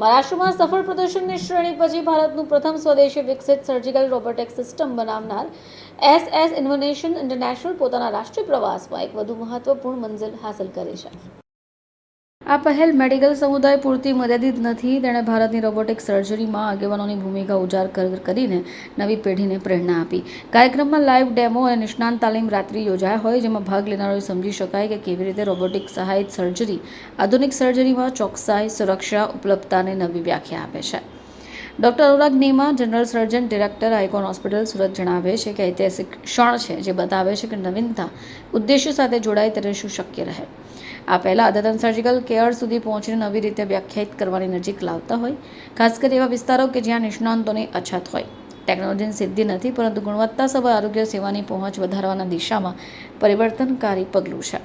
મહારાષ્ટ્રમાં સફળ પ્રદર્શનની શ્રેણી પછી ભારતનું પ્રથમ સ્વદેશી વિકસિત સર્જિકલ રોબોટિક સિસ્ટમ બનાવનાર એસ એસ ઇન્વોનેશન ઇન્ટરનેશનલ પોતાના રાષ્ટ્રીય પ્રવાસમાં એક વધુ મહત્વપૂર્ણ મંઝિલ હાંસલ કરી છે. આ પહેલ મેડિકલ સમુદાય પૂરતી મર્યાદિત નથી. તેણે ભારતની રોબોટિક સર્જરીમાં આગેવાનોની ભૂમિકા ઉજાગર કરીને નવી પેઢીને પ્રેરણા આપી. કાર્યક્રમમાં લાઈવ ડેમો અને નિષ્ણાંત તાલીમ રાત્રિ યોજાયા હોય, જેમાં ભાગ લેનારોએ સમજી શકાય કે કેવી રીતે રોબોટિક સહાયિત સર્જરી, આધુનિક સર્જરીમાં ચોકસાઈ, સુરક્ષા, ઉપલબ્ધતાને નવી વ્યાખ્યા આપે છે. Doctor Anurag Nema general surgeon, director, icon hospital, Surat જણાવે છે કે ઐતિહાસિક ક્ષણ છે જે બતાવે છે કે નવીનતા ઉદ્દેશ્યો સાથે જોડાય ત્યારે શું શક્ય રહે. આ પહેલાં અદ્યતન સર્જિકલ કેર સુધી પહોંચીને નવી રીતે વ્યાખ્યાયિત કરવાની નજીક લાવતા હોય, ખાસ કરી એવા વિસ્તારો કે જ્યાં નિષ્ણાંતોની અછત હોય. ટેકનોલોજીની સિદ્ધિ નથી, પરંતુ ગુણવત્તાસભર આરોગ્ય સેવાની પહોંચ વધારવાના દિશામાં પરિવર્તનકારી પગલું છે.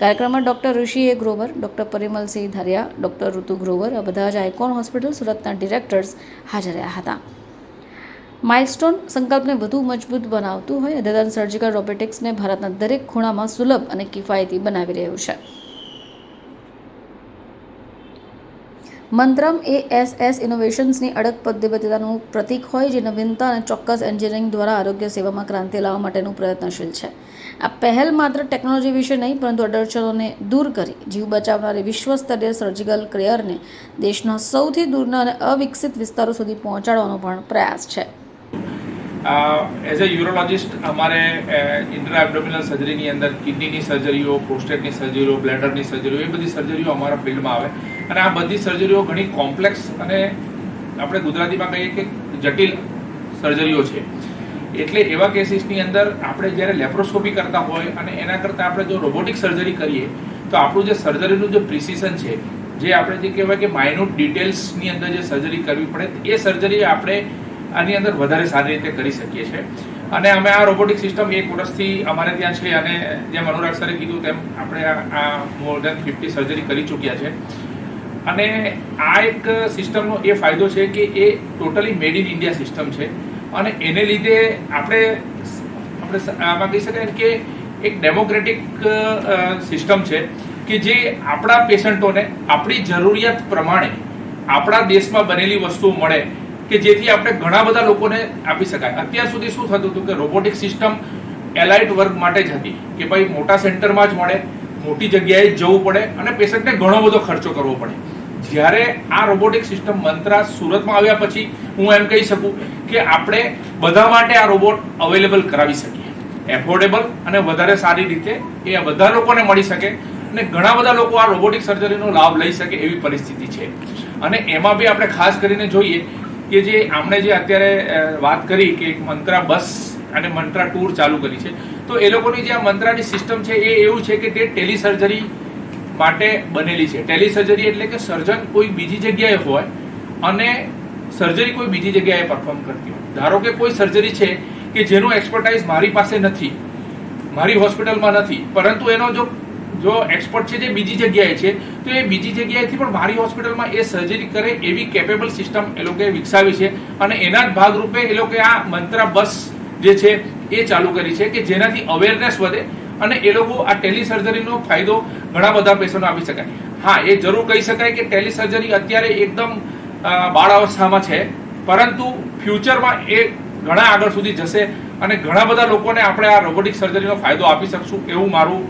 કાર્યક્રમમાં doctor Rishi A Grover, doctor Parimalsinh Dharia, doctor Ritu Grover, આ બધા જ આઇકોન હોસ્પિટલ સુરતના ડિરેક્ટર્સ હાજર રહ્યા હતા. માઇલસ્ટોન સંકલ્પને વધુ મજબૂત બનાવતું હોય, અદ્યતન સર્જિકલ રોબોટિક્સને ભારતના દરેક ખૂણામાં સુલભ અને કિફાયતી બનાવી રહ્યું છે. મંત્રમ એ એસ એસ ઇનોવેશન્સની અડગ પદ્ધતિતાનું પ્રતીક હોય જે નવીનતા અને ચોક્કસ એન્જિનિયરિંગ દ્વારા આરોગ્ય સેવામાં ક્રાંતિ લાવવા માટેનું પ્રયત્નશીલ છે. આ પહેલ માત્ર ટેકનોલોજી વિશે નહીં, પરંતુ અડચણોને દૂર કરી જીવ બચાવનારી વિશ્વ સ્તરીય સર્જિકલ ક્રેયરને દેશના સૌથી દૂરના અને અવિકસિત વિસ્તારો સુધી પહોંચાડવાનો પણ પ્રયાસ છે. એઝ અ યુરોલોજિસ્ટ અમારે ઇન્ટર એબડોમિનલ સર્જરીની અંદર કિડનીની સર્જરીઓ પ્રોસ્ટેટની સર્જરીઓ બ્લેડરની સર્જરીઓ એ બધી સર્જરીઓ અમારા ફિલ્ડમાં આવે. અને આ બધી સર્જરીઓ ઘણી કોમ્પ્લેક્સ અને આપણે ગુજરાતીમાં કહીએ કે જટિલ સર્જરીઓ છે. એટલે એવા કેસીસની અંદર આપણે જ્યારે લેપ્રોસ્કોપી કરતા હોય અને એના કરતાં આપણે જો રોબોટિક સર્જરી કરીએ, તો આપણું જે સર્જરીનું જે પ્રિસિશન છે, જે આપણે જે કહેવાય કે માઇન્યુટ ડિટેલ્સની અંદર જે સર્જરી કરવી પડે, એ સર્જરી આપણે આની અંદર વધારે સારી રીતે કરી શકીએ છીએ. અને અમે આ રોબોટિક સિસ્ટમ એક વર્ષથી અમારે ત્યાં છે અને જેમ અનુરાગ સરે કીધું તેમ આપણે આ મોર દેન ફિફ્ટી સર્જરી કરી ચૂક્યા છે. અને આ એક સિસ્ટમનો એ ફાયદો છે કે એ totally made in India system છે. અને એને લીધે આપણે આપણે આમાં કહી શકાય કે એક ડેમોક્રેટિક સિસ્ટમ છે કે જે આપણા પેશન્ટોને આપણી જરૂરિયાત પ્રમાણે આપણા દેશમાં બનેલી વસ્તુઓ મળે કે જેથી આપણે ઘણા બધા લોકોને આપી શકાય. અત્યાર સુધી શું થતું હતું કે રોબોટિક સિસ્ટમ એલાઇટ વર્ગ માટે જ હતી કે ભાઈ મોટા સેન્ટરમાં જ મળે, મોટી જગ્યાએ જવું પડે અને પેશન્ટને ઘણો બધો ખર્ચો કરવો પડે. જ્યારે આ રોબોટિક સિસ્ટમ મંત્રા સુરતમાં આવ્યા પછી હું એમ કહી શકું કે આપણે બધા માટે આ રોબોટ અવેલેબલ કરાવી શકીએ. એફોર્ડેબલ અને વધારે સારી રીતે એ બધા લોકોને મળી શકે અને ઘણા બધા લોકો આ રોબોટિક સર્જરીનો લાભ લઈ શકે એવી પરિસ્થિતિ છે. અને એમાં બી આપણે ખાસ કરીને જોઈએ કે જે આમણે જે અત્યારે વાત કરી કે એક મંત્રા બસ અને મંત્રા ટૂર ચાલુ કરી છે, તો એ લોકોની જે આ મંત્રાની સિસ્ટમ છે એ એવું છે કે તે ટેલી સર્જરી માટે બનેલી છે. ટેલી સર્જરી એટલે કે સર્જન કોઈ બીજી જગ્યાએ હોય અને સર્જરી કોઈ બીજી જગ્યાએ પરફોર્મ કરતી હોય. ધારો કે કોઈ સર્જરી છે કે જેનું એક્સપર્ટાઇઝ મારી પાસે નથી, મારી હોસ્પિટલમાં નથી, પરંતુ એનો જો જો એક્સપર્ટ છે જે બીજી જગ્યાએ છે, તો એ બીજી જગ્યાએથી પણ મારી હોસ્પિટલમાં એ સર્જરી કરે એવી કેપેબલ સિસ્ટમ એ લોકોએ વિકસાવી છે અને એના જ ભાગરૂપે એ લોકોએ આ મંત્રા બસ જે છે એ ચાલુ કરી છે કે જેનાથી અવેરનેસ વધે અને એ લોકો આ ટેલિસર્જરીનો ફાયદો ઘણા બધા પેશન્ટો આપી શકાય. હા, એ જરૂર કહી શકાય કે ટેલિસર્જરી અત્યારે એકદમ બાળ અવસ્થામાં છે, પરંતુ ફ્યુચરમાં એ ઘણા આગળ સુધી જશે અને ઘણા બધા લોકોને આપણે આ રોબોટિક સર્જરીનો ફાયદો આપી શકશું એવું મારું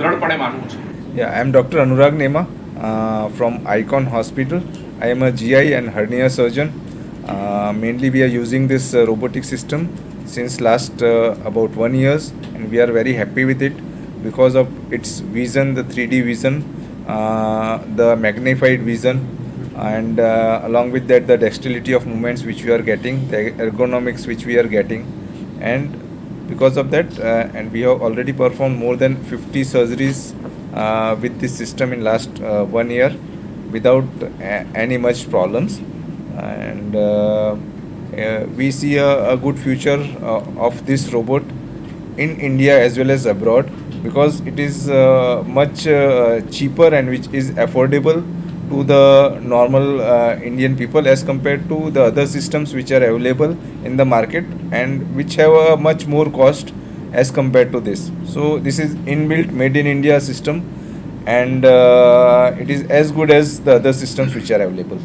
દ્રઢપણે માનવું છે Yeah, I'm Dr. Anurag Nema uh, from Icon Hospital. I am a GI and hernia surgeon. Uh, mainly, we are using this uh, robotic system since last uh, about one years, and we are very happy with it because of its vision, the 3D vision, uh, the magnified vision, and uh, along with that, the dexterity of movements which we are getting, the ergonomics which we are getting, and because of that uh, and we have already performed more than 50 surgeries uh, with this system in last uh, one year without a- any much problems. And uh, uh, we see a, a good future uh, of this robot in india as well as abroad because it is uh, much uh, cheaper and which is affordable to the normal uh, Indian people as compared to the other systems which are available in the market and which have a much more cost as compared to this. So this is inbuilt made in India system and uh, it is as good as the other systems which are available.